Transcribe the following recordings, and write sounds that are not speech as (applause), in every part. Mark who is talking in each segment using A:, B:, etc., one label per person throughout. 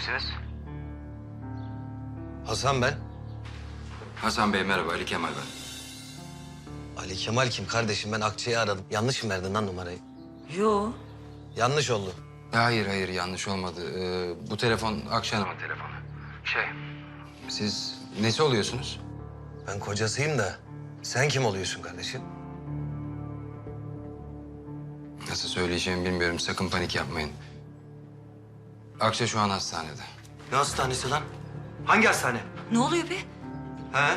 A: kimsiniz?
B: Hasan ben.
A: Hasan Bey merhaba Ali Kemal ben.
B: Ali Kemal kim kardeşim? Ben Akçay'ı aradım. Yanlış mı verdin lan numarayı?
C: Yo.
B: Yanlış oldu.
A: Hayır hayır yanlış olmadı. Ee, bu telefon Akşener'in telefonu. Şey siz nesi oluyorsunuz?
B: Ben kocasıyım da sen kim oluyorsun kardeşim?
A: Nasıl söyleyeceğimi bilmiyorum sakın panik yapmayın. Akşe şu an hastanede.
B: Ne hastanesi lan? Hangi hastane?
C: Ne oluyor be?
B: He?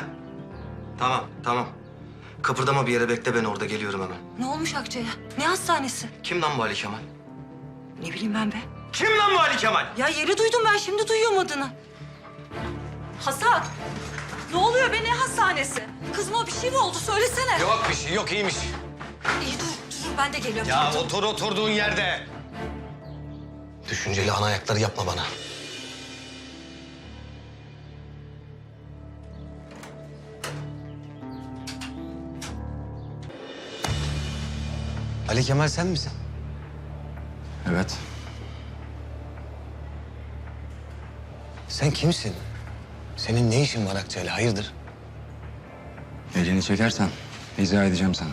B: Tamam, tamam. Kıpırdama bir yere bekle ben orada geliyorum hemen.
C: Ne olmuş Akçay'a? Ne hastanesi?
B: Kim lan bu Ali Kemal?
C: Ne bileyim ben be.
B: Kim lan bu Ali Kemal?
C: Ya yeri duydum ben şimdi duyuyorum adını. Hasan. Ne oluyor be ne hastanesi? Kızıma bir şey mi oldu söylesene.
B: Yok bir şey yok iyiymiş.
C: İyi dur dur ben de geliyorum.
B: Ya otur oturduğun yerde. Düşünceli ana ayakları yapma bana. Ali Kemal sen misin?
A: Evet.
B: Sen kimsin? Senin ne işin var Akçay'la hayırdır?
A: Elini çekersen izah edeceğim sana.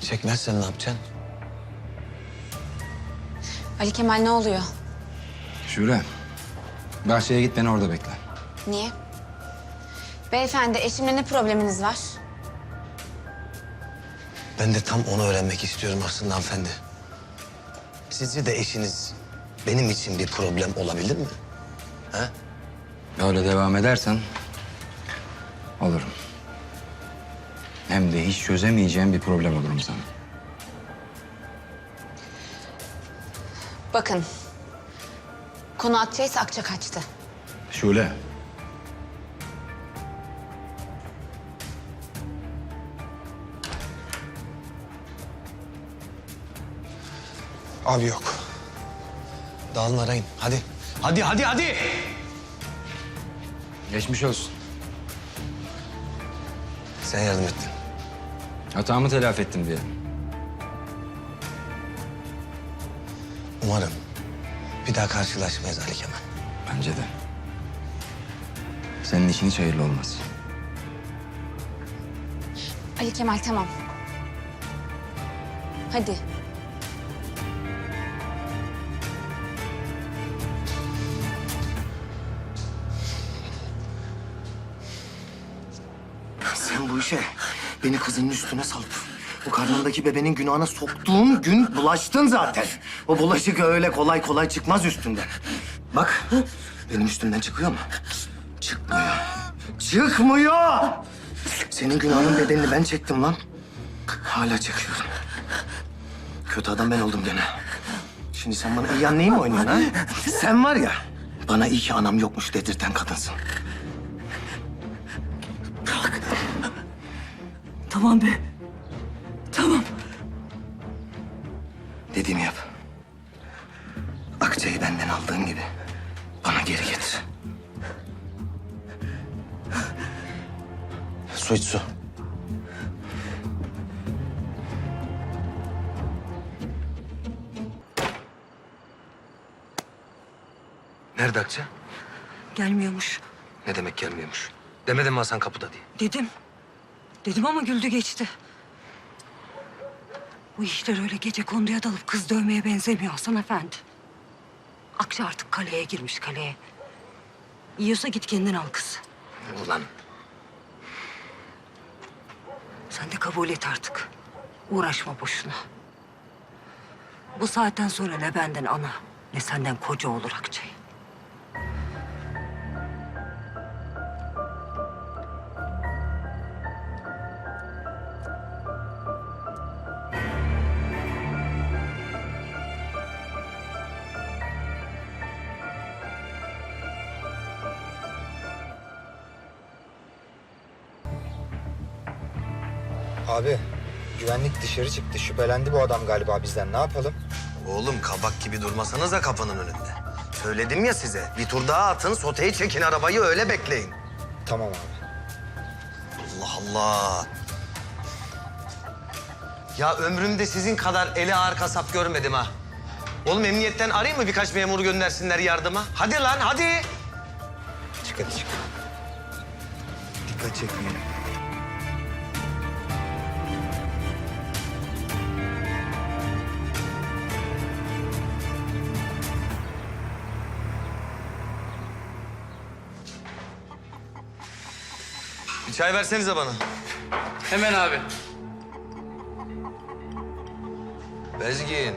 B: Çekmezsen ne yapacaksın?
D: Ali Kemal ne oluyor?
A: Şule bahçeye git beni orada bekle.
D: Niye? Beyefendi eşimle ne probleminiz var?
B: Ben de tam onu öğrenmek istiyorum aslında hanımefendi. Sizce de eşiniz benim için bir problem olabilir mi? Ha?
A: Öyle devam edersen olurum. Hem de hiç çözemeyeceğim bir problem olurum sana.
D: Bakın. Konu Akçay'sa Akça kaçtı.
A: Şule.
B: Abi yok. Dağılın arayın. Hadi. Hadi, hadi, hadi.
A: Geçmiş olsun.
B: Sen yardım ettin.
A: Hatamı telafi ettim diye.
B: Umarım bir daha karşılaşmayız Ali Kemal.
A: Bence de. Senin için hiç hayırlı olmaz.
D: Ali Kemal tamam. Hadi.
E: Sen bu işe beni kızının üstüne salıp bu karnındaki bebenin günahına soktuğun gün bulaştın zaten. O bulaşık öyle kolay kolay çıkmaz üstünden. Bak benim üstümden çıkıyor mu? Çıkmıyor. Çıkmıyor! Senin günahının bedelini ben çektim lan. Hala çekiyorum. Kötü adam ben oldum gene. Şimdi sen bana iyi anneyi mi oynuyorsun ha? Sen var ya bana iyi ki anam yokmuş dedirten kadınsın.
C: Tamam be.
E: Dediğimi yap. Akçayı benden aldığın gibi bana geri getir.
B: Su iç su. Nerede Akça?
C: Gelmiyormuş.
B: Ne demek gelmiyormuş? Demedim mi Hasan kapıda diye?
C: Dedim. Dedim ama güldü geçti. Bu işler öyle gece konduya dalıp kız dövmeye benzemiyor Hasan Efendi. Akça artık kaleye girmiş kaleye. Yiyorsa git kendin al kız.
B: Ulan
C: Sen de kabul et artık. Uğraşma boşuna. Bu saatten sonra ne benden ana ne senden koca olur Akçay.
F: Abi güvenlik dışarı çıktı. Şüphelendi bu adam galiba bizden. Ne yapalım?
B: oğlum kabak gibi durmasanız da kapının önünde. Söyledim ya size bir tur daha atın soteye çekin arabayı öyle bekleyin.
F: Tamam abi.
B: Allah Allah. Ya ömrümde sizin kadar eli ağır kasap görmedim ha. Oğlum emniyetten arayayım mı birkaç memuru göndersinler yardıma? Hadi lan hadi. Çık hadi çık. Dikkat çekmeyelim. Çay versenize bana.
A: Hemen abi.
B: Bezgin.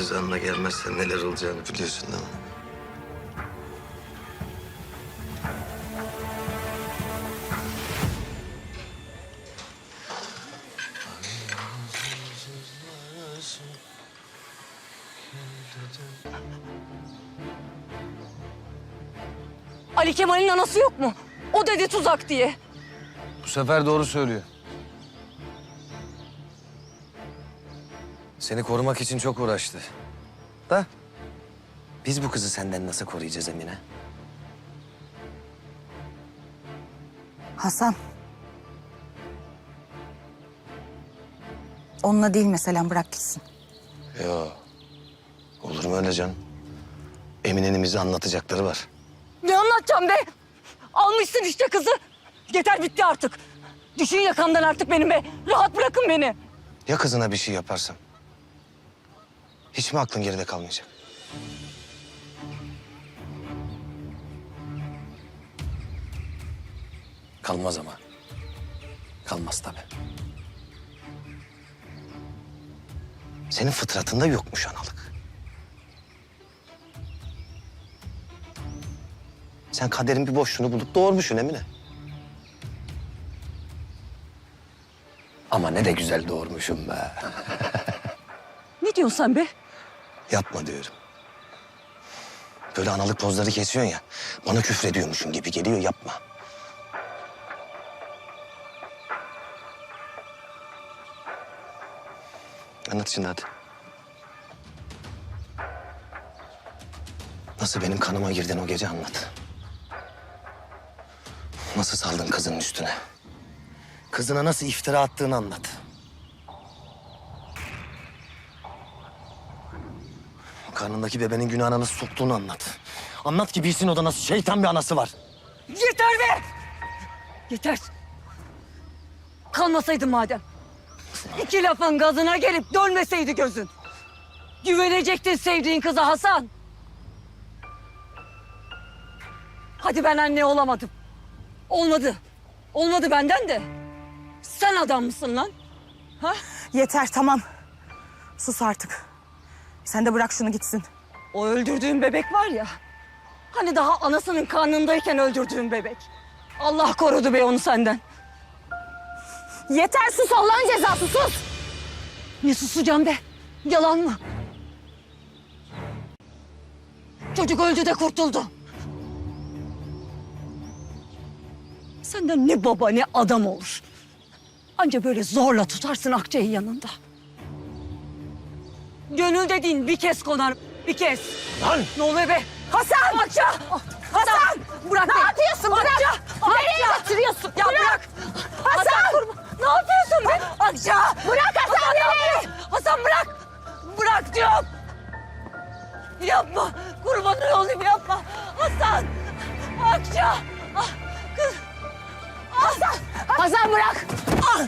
B: Kendi rızanla gelmezsen neler olacağını biliyorsun değil mi?
G: Ali Kemal'in anası yok mu? O dedi tuzak diye.
A: Bu sefer doğru söylüyor.
B: Seni korumak için çok uğraştı. Da biz bu kızı senden nasıl koruyacağız Emine?
H: Hasan. Onunla değil mesela bırak gitsin.
B: Yo. Olur mu öyle canım? Emine'nin bize anlatacakları var.
G: Ne anlatacağım be? Almışsın işte kızı. Yeter bitti artık. Düşün yakamdan artık benim be. Rahat bırakın beni.
B: Ya kızına bir şey yaparsam? Hiç mi aklın geride kalmayacak? Kalmaz ama. Kalmaz tabii. Senin fıtratında yokmuş analık. Sen kaderin bir boşluğunu bulup doğurmuşsun Emine. Ama ne de güzel doğurmuşum be.
G: Ne diyorsun sen be?
B: Yapma diyorum. Böyle analık pozları kesiyorsun ya. Bana küfür ediyormuşsun gibi geliyor yapma. Anlat şimdi hadi. Nasıl benim kanıma girdin o gece anlat. Nasıl saldın kızının üstüne? Kızına nasıl iftira attığını anlat. Karnındaki bebenin günahına nasıl soktuğunu anlat. Anlat ki bilsin o da nasıl şeytan bir anası var.
G: Yeter be! Yeter. Kalmasaydın madem. İki lafın gazına gelip dönmeseydi gözün. Güvenecektin sevdiğin kıza Hasan. Hadi ben anne olamadım. Olmadı. Olmadı benden de. Sen adam mısın lan? Ha?
H: Yeter tamam. Sus artık. Sen de bırak şunu gitsin.
G: O öldürdüğün bebek var ya. Hani daha anasının karnındayken öldürdüğün bebek. Allah korudu be onu senden.
H: Yeter sus Allah'ın cezası sus.
G: Ne susacağım be? Yalan mı? Çocuk öldü de kurtuldu. Senden ne baba ne adam olur. Anca böyle zorla tutarsın Akçay'ı yanında. Gönül dediğin bir kez konar, bir kez.
B: Lan!
G: Ne oluyor be? Hasan! Akça! Hasan! Bırak
H: Ne
G: beni.
H: yapıyorsun? Bırak.
G: Akça!
H: Nereye götürüyorsun?
G: Ya bırak! Hasan! kurban- Ne yapıyorsun be? Akça!
H: Bırak Hasan,
G: ne
H: nereye?
G: Hasan bırak! Bırak diyorum! Yapma! Kurbanın olayım yapma! Hasan! Akça! Ah, kız! Hasan!
H: Hasan bırak.
G: Ah!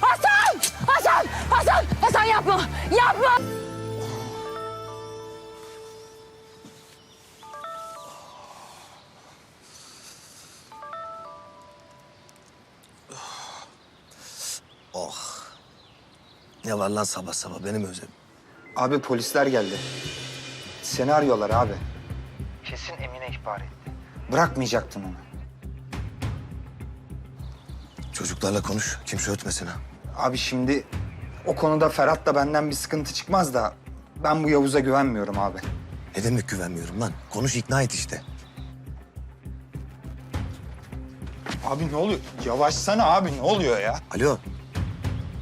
H: Hasan! Hasan! Hasan! Hasan yapma. Yapma.
B: Ne var lan sabah sabah benim özüm.
F: Abi polisler geldi. Seni arıyorlar abi. Kesin Emine ihbar etti. Bırakmayacaktın onu.
B: Çocuklarla konuş. Kimse ötmesin ha.
F: Abi şimdi o konuda Ferhat'la benden bir sıkıntı çıkmaz da ben bu Yavuz'a güvenmiyorum abi.
B: Ne demek güvenmiyorum lan? Konuş ikna et işte.
F: Abi ne oluyor? Yavaşsana abi ne oluyor ya?
B: Alo.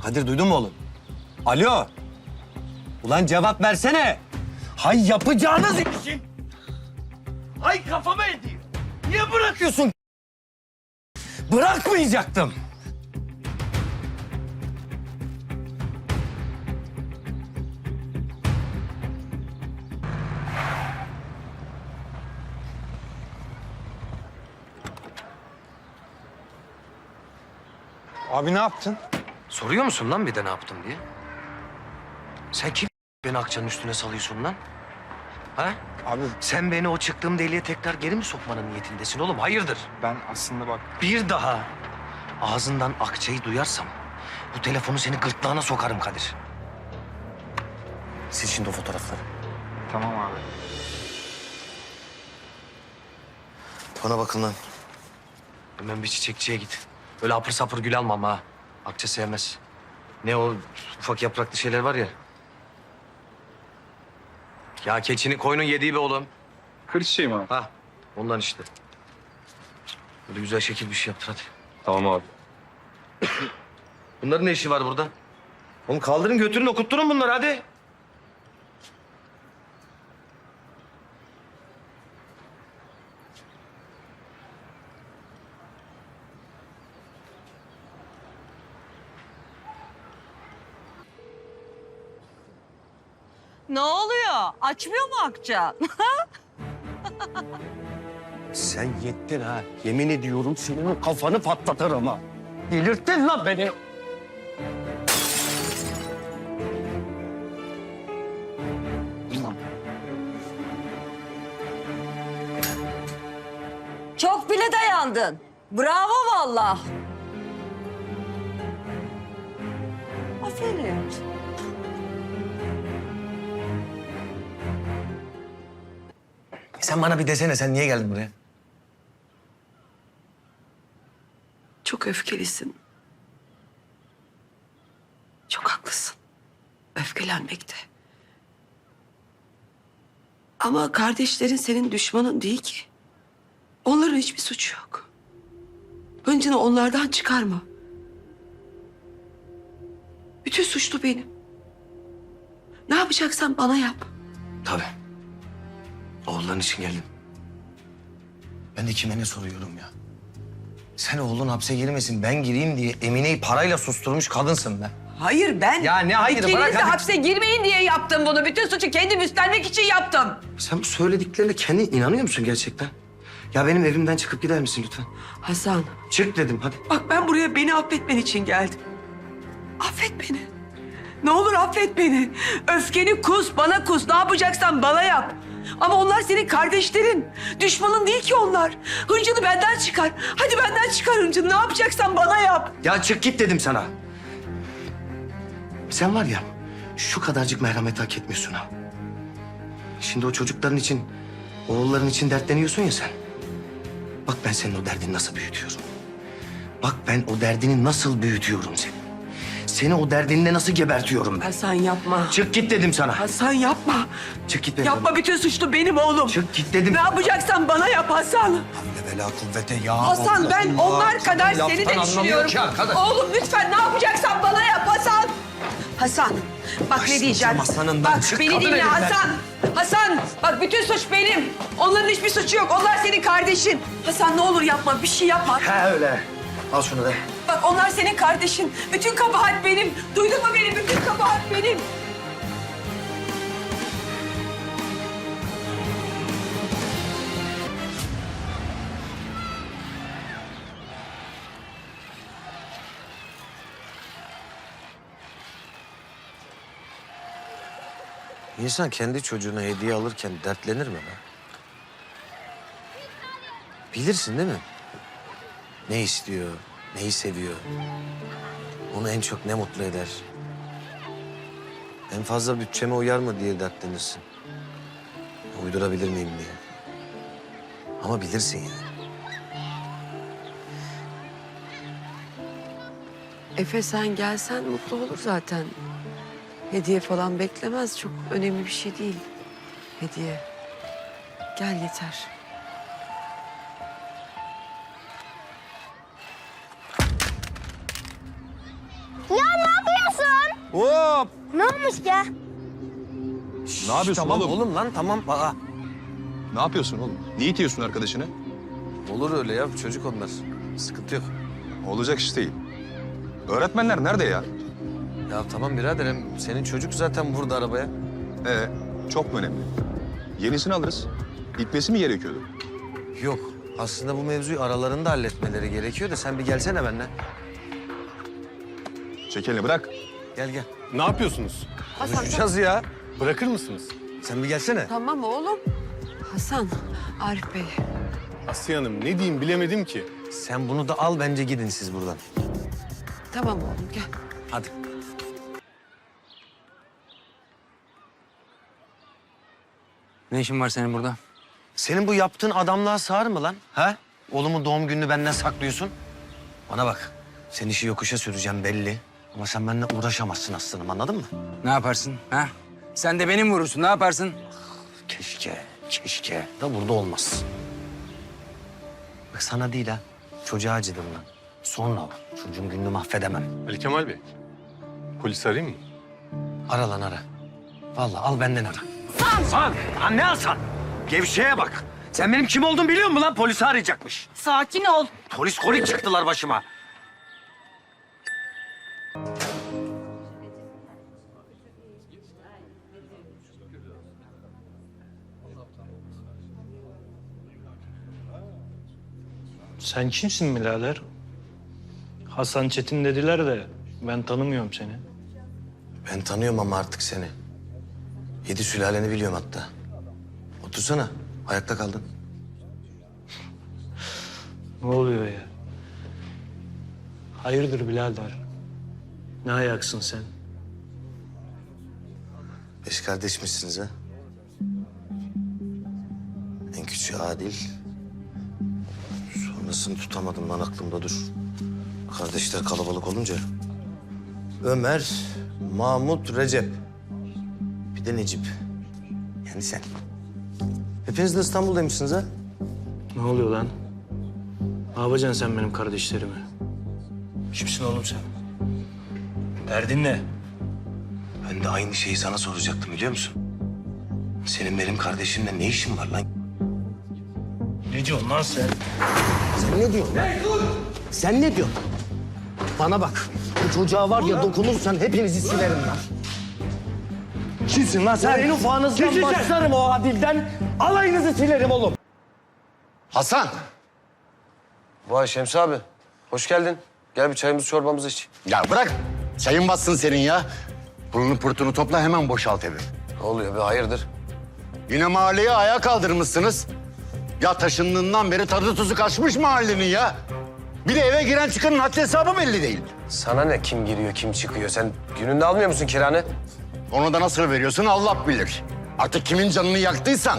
B: Kadir duydun mu oğlum? Alo. Ulan cevap versene. Hay yapacağınız işin. Hay kafama ediyor. Niye bırakıyorsun? Bırakmayacaktım.
F: Abi ne yaptın?
B: Soruyor musun lan bir de ne yaptım diye? Sen kim beni Akça'nın üstüne salıyorsun lan? Ha?
F: Abi
B: Sen beni o çıktığım deliğe tekrar geri mi sokmanın niyetindesin oğlum? Hayırdır?
F: ben aslında bak
B: Bir daha ağzından Akça'yı duyarsam bu telefonu senin gırtlağına sokarım Kadir. Sil şimdi o fotoğrafları.
F: tamam abi.
B: Bana bakın lan. Hemen bir çiçekçiye git. Öyle apır sapır gül almam ha. Akça sevmez. Ne o ufak yapraklı şeyler var ya. Ya keçinin koyunun yediği be oğlum.
I: Kır çiçeği mi abi?
B: Ha ondan işte. Böyle güzel şekil bir şey yaptır hadi.
I: Tamam abi.
B: Bunların ne işi var burada? Oğlum kaldırın götürün okutturun bunları hadi.
G: Ne Açmıyor mu Akça? (laughs)
B: Sen yettin ha. Yemin ediyorum senin o kafanı patlatırım ha. Delirttin lan beni.
G: Çok bile dayandın. Bravo vallahi.
B: Sen bana bir desene sen niye geldin buraya?
J: Çok öfkelisin. Çok haklısın. Öfkelenmekte. Ama kardeşlerin senin düşmanın değil ki. Onların hiçbir suçu yok. Hıncını onlardan çıkarma. Bütün suçlu benim. Ne yapacaksan bana yap.
B: Tabii. Oğulların için geldim. Ben de kime ne soruyorum ya? Sen oğlun hapse girmesin ben gireyim diye Emine'yi parayla susturmuş kadınsın be.
J: Hayır ben...
B: Ya ne hayır,
J: İkiniz
B: bırak
J: de
B: hadi.
J: hapse girmeyin diye yaptım bunu. Bütün suçu kendim üstlenmek için yaptım.
B: Sen bu söylediklerine kendi inanıyor musun gerçekten? Ya benim evimden çıkıp gider misin lütfen?
J: Hasan,
B: Çık dedim hadi.
J: bak ben buraya beni affetmen için geldim. Affet beni. Ne olur affet beni. Öfkeni kus, bana kus. Ne yapacaksan bana yap. Ama onlar senin kardeşlerin. Düşmanın değil ki onlar. Hıncını benden çıkar. Hadi benden çıkar hıncını. Ne yapacaksan bana yap.
B: Ya çık git dedim sana. Sen var ya şu kadarcık merhamet hak etmiyorsun ha. Şimdi o çocukların için, oğulların için dertleniyorsun ya sen. Bak ben senin o derdini nasıl büyütüyorum. Bak ben o derdini nasıl büyütüyorum senin. Seni o derdinle nasıl gebertiyorum ben.
J: Hasan yapma.
B: Çık git dedim sana.
J: Hasan yapma.
B: Çık git dedim.
J: Yapma bütün suçlu benim oğlum.
B: Çık git dedim.
J: Ne yapacaksan bana yap Hasan.
B: Havle ve la kuvvete ya.
J: Hasan ben
B: Allah.
J: onlar kadar
B: Kadın
J: seni de
B: laftan anlamıyor
J: düşünüyorum.
B: ki arkadaş.
J: Oğlum lütfen ne yapacaksan bana yap Hasan. Hasan bak ne diyeceğim.
B: Hasan'ından.
J: Bak
B: Çık
J: beni dinle
B: elimden.
J: Hasan. Hasan bak bütün suç benim. Onların hiçbir suçu yok. Onlar senin kardeşin. Hasan ne olur yapma bir şey yapma.
B: He öyle. Al şunu da.
J: Bak onlar senin kardeşin. Bütün kabahat benim. Duydun mu beni? Bütün kabahat benim.
B: İnsan kendi çocuğuna hediye alırken dertlenir mi be? Bilirsin değil mi? Ne istiyor, neyi seviyor. Onu en çok ne mutlu eder. En fazla bütçeme uyar mı diye dertlenirsin. Uydurabilir miyim diye. Ama bilirsin yani.
J: Efe sen gelsen mutlu olur zaten. Hediye falan beklemez. Çok önemli bir şey değil. Hediye. Gel yeter.
F: Hop!
K: Ne olmuş ya?
L: Ne yapıyorsun
F: Tamam
L: oğlum?
F: oğlum lan tamam. Aa,
L: Ne yapıyorsun oğlum? Niye itiyorsun arkadaşını?
B: Olur öyle ya çocuk onlar. Sıkıntı yok.
L: Olacak iş değil. Öğretmenler nerede ya?
B: Ya tamam biraderim senin çocuk zaten burada arabaya.
L: Ee, çok mu önemli? Yenisini alırız. İtmesi mi gerekiyordu?
B: Yok aslında bu mevzuyu aralarında halletmeleri gerekiyor da sen bir gelsene benimle.
L: Çek elini bırak.
B: Gel gel.
M: Ne yapıyorsunuz?
B: Konuşacağız ya.
M: Bırakır mısınız?
B: Sen bir gelsene.
J: Tamam oğlum. Hasan, Arif Bey.
M: Asiye Hanım ne diyeyim bilemedim ki.
B: Sen bunu da al bence gidin siz buradan.
J: Tamam oğlum gel.
B: Hadi.
A: Ne işin var senin burada?
B: Senin bu yaptığın adamlığa sığar mı lan? Ha? Oğlumun doğum gününü benden saklıyorsun. Bana bak. Sen işi yokuşa süreceğim belli. Ama sen benimle uğraşamazsın aslanım anladın mı?
A: Ne yaparsın? Ha? Sen de benim vurursun. Ne yaparsın?
B: Keşke, keşke. Da burada olmaz. Bak sana değil ha. Çocuğa acıdım lan. Sonra bak. Çocuğun gününü mahvedemem.
M: Ali Kemal Bey. Polis arayayım mı?
B: Ara lan ara. Vallahi al benden ara. San! San! Lan ne alsan? Gevşeye bak. Sen benim kim olduğumu biliyor musun lan? Polisi arayacakmış.
N: Sakin ol.
B: Polis kolik çıktılar başıma.
O: Sen kimsin birader? Hasan Çetin dediler de ben tanımıyorum seni.
B: Ben tanıyorum ama artık seni. Yedi sülaleni biliyorum hatta. Otursana. Ayakta kaldın. (laughs)
O: Ne oluyor ya? Hayırdır birader? Ne ayaksın sen?
B: Beş kardeşmişsiniz ha. En küçüğü Adil. Sonrasını tutamadım lan aklımda dur. Kardeşler kalabalık olunca. Ömer, Mahmut, Recep. Bir de Necip. Yani sen. Hepiniz de İstanbul'daymışsınız ha?
O: Ne oluyor lan? Ne yapacaksın sen benim kardeşlerimi? Kimsin oğlum sen? Derdin ne?
B: Ben de aynı şeyi sana soracaktım biliyor musun? Senin benim kardeşimle ne işin var lan?
O: Ne diyorsun lan sen?
F: Sen ne diyorsun? lan? Sen ne diyorsun? Bana bak. Bu çocuğa var ya dokunursan hepinizi silerim lan. Kimsin lan sen? En ufağınızdan başlarım o Adil'den. Alayınızı silerim oğlum.
P: Hasan!
B: Vay Şemsi abi. Hoş geldin. Gel bir çayımızı çorbamızı iç.
P: Ya bırak. Çayın bassın senin ya. Pulunu purtunu topla hemen boşalt evi.
B: Ne oluyor be hayırdır?
P: Yine mahalleye ayağa kaldırmışsınız. Ya taşındığından beri tadı tuzu kaçmış mahallenin ya. Bir de eve giren çıkanın haddi hesabı belli değil.
B: Sana ne kim giriyor kim çıkıyor? Sen gününde almıyor musun kiranı?
P: Onu da nasıl veriyorsun Allah bilir. Artık kimin canını yaktıysan.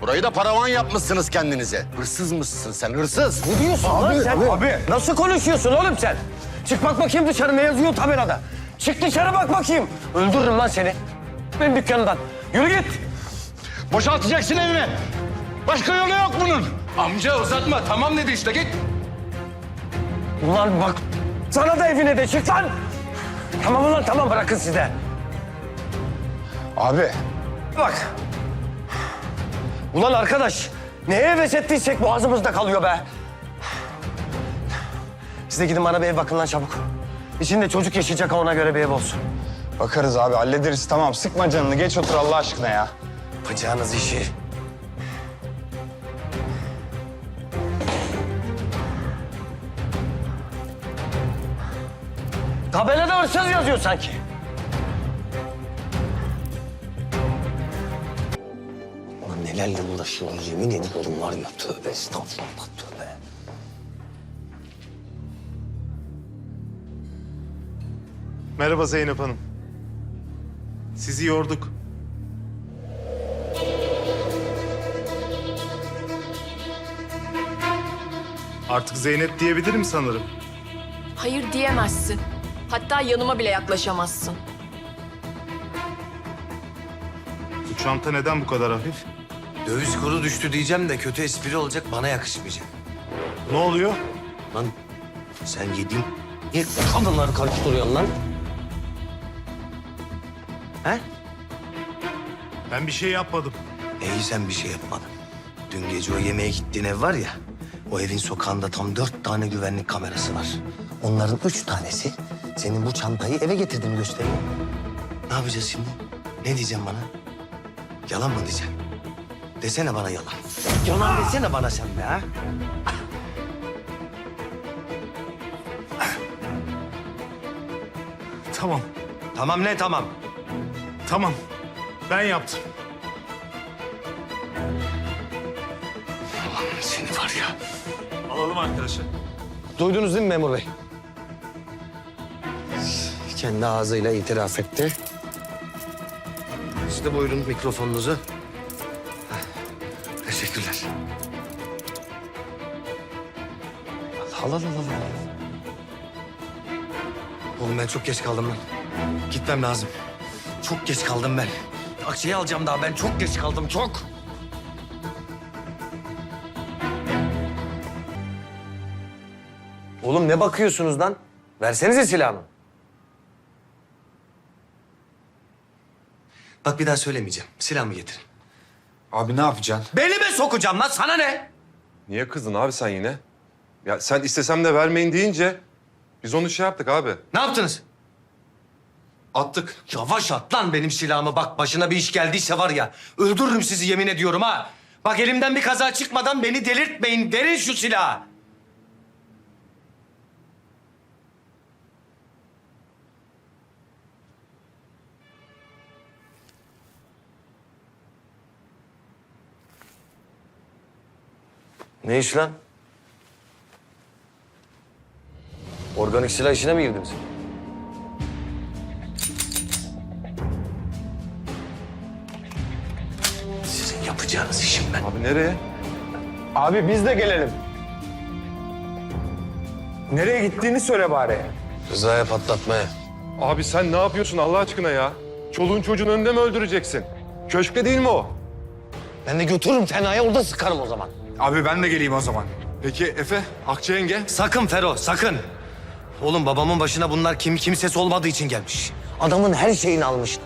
P: Burayı da paravan yapmışsınız kendinize. Hırsız mısın sen hırsız?
F: Ne diyorsun lan sen? Abi. Nasıl konuşuyorsun oğlum sen? Çık bak bakayım dışarı ne yazıyor tabelada. Çık dışarı bak bakayım. Öldürürüm lan seni. Benim dükkanımdan. Yürü git.
P: Boşaltacaksın evini. Başka yolu yok bunun.
M: Amca uzatma tamam dedi işte git.
F: Ulan bak sana da evine de çık lan. Tamam ulan tamam bırakın size.
P: Abi
F: Bak. Ulan arkadaş neye heves ettiysek boğazımızda kalıyor be. Siz de gidin bana bir ev bakın lan çabuk. İçinde çocuk yaşayacak ona göre bir ev olsun.
P: Bakarız abi hallederiz tamam sıkma canını geç otur Allah aşkına ya.
B: Yapacağınız işi.
F: Tabelada hırsız yazıyor sanki.
B: Ulan nelerle uğraşıyoruz yemin ediyorum var ya tövbe estağfurullah tövbe.
M: Merhaba Zeynep Hanım. Sizi yorduk. Artık Zeynep diyebilirim sanırım.
K: Hayır diyemezsin. Hatta yanıma bile yaklaşamazsın.
M: Bu çanta neden bu kadar hafif?
B: Döviz kuru düştü diyeceğim de kötü espri olacak bana yakışmayacak.
M: Ne oluyor?
B: Lan sen yediğin niye kadınları karıştırıyorsun lan? He?
M: Ben bir şey yapmadım.
B: İyi sen bir şey yapmadın. Dün gece o yemeğe gittiğin ev var ya... ...o evin sokağında tam dört tane güvenlik kamerası var. Onların üç tanesi senin bu çantayı eve getirdiğini gösteriyor. Ne yapacağız şimdi? Ne diyeceğim bana? Yalan mı diyeceğim? Desene bana yalan. Yalan desene bana sen be ha.
M: Tamam,
B: Tamam ne tamam?
M: tamam. Ben yaptım. Alalım arkadaşı.
B: Duydunuz değil mi memur bey? Kendi ağzıyla itiraf etti. İşte buyurun mikrofonunuzu. Teşekkürler. Allah Allah Allah Allah. Oğlum ben çok geç kaldım lan. Gitmem lazım. Çok geç kaldım ben. Akçeyi alacağım daha ben çok geç kaldım çok. Oğlum ne bakıyorsunuz lan? Versenize silahımı. Bak bir daha söylemeyeceğim. Silahımı getirin.
I: Abi ne yapacaksın?
B: Belime sokacağım lan sana ne?
I: Niye kızdın abi sen yine? Ya sen istesem de vermeyin deyince biz onu şey yaptık abi.
B: Ne yaptınız?
I: Attık.
B: Yavaş at lan benim silahımı. Bak başına bir iş geldiyse var ya öldürürüm sizi yemin ediyorum ha. Bak elimden bir kaza çıkmadan beni delirtmeyin. Verin şu silahı. Ne iş lan? Organik silah işine mi girdin sen? Sizin yapacağınız işim ben.
I: Abi nereye?
O: Abi biz de gelelim. Nereye gittiğini söyle bari.
B: Rıza'ya patlatmaya.
I: Abi sen ne yapıyorsun Allah aşkına ya? Çoluğun çocuğun önünde mi öldüreceksin? Köşkte değil mi o?
B: Ben de götürürüm tenaya orada sıkarım o zaman.
I: Abi ben de geleyim o zaman. Peki Efe, Akça yenge?
B: Sakın Fero, sakın. Oğlum babamın başına bunlar kim kimsesi olmadığı için gelmiş. Adamın her şeyini almışlar.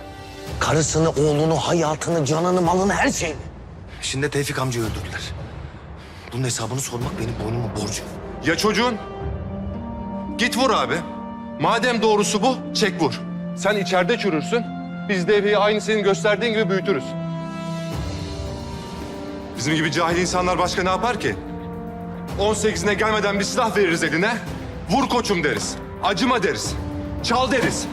B: Karısını, oğlunu, hayatını, canını, malını, her şeyini. Şimdi Tevfik amcayı öldürdüler. Bunun hesabını sormak benim boynumun borcu.
I: Ya çocuğun? Git vur abi. Madem doğrusu bu, çek vur. Sen içeride çürürsün. Biz de Efe'yi aynı senin gösterdiğin gibi büyütürüz. Bizim gibi cahil insanlar başka ne yapar ki? 18'ine gelmeden bir silah veririz eline. Vur koçum deriz. Acıma deriz. Çal deriz.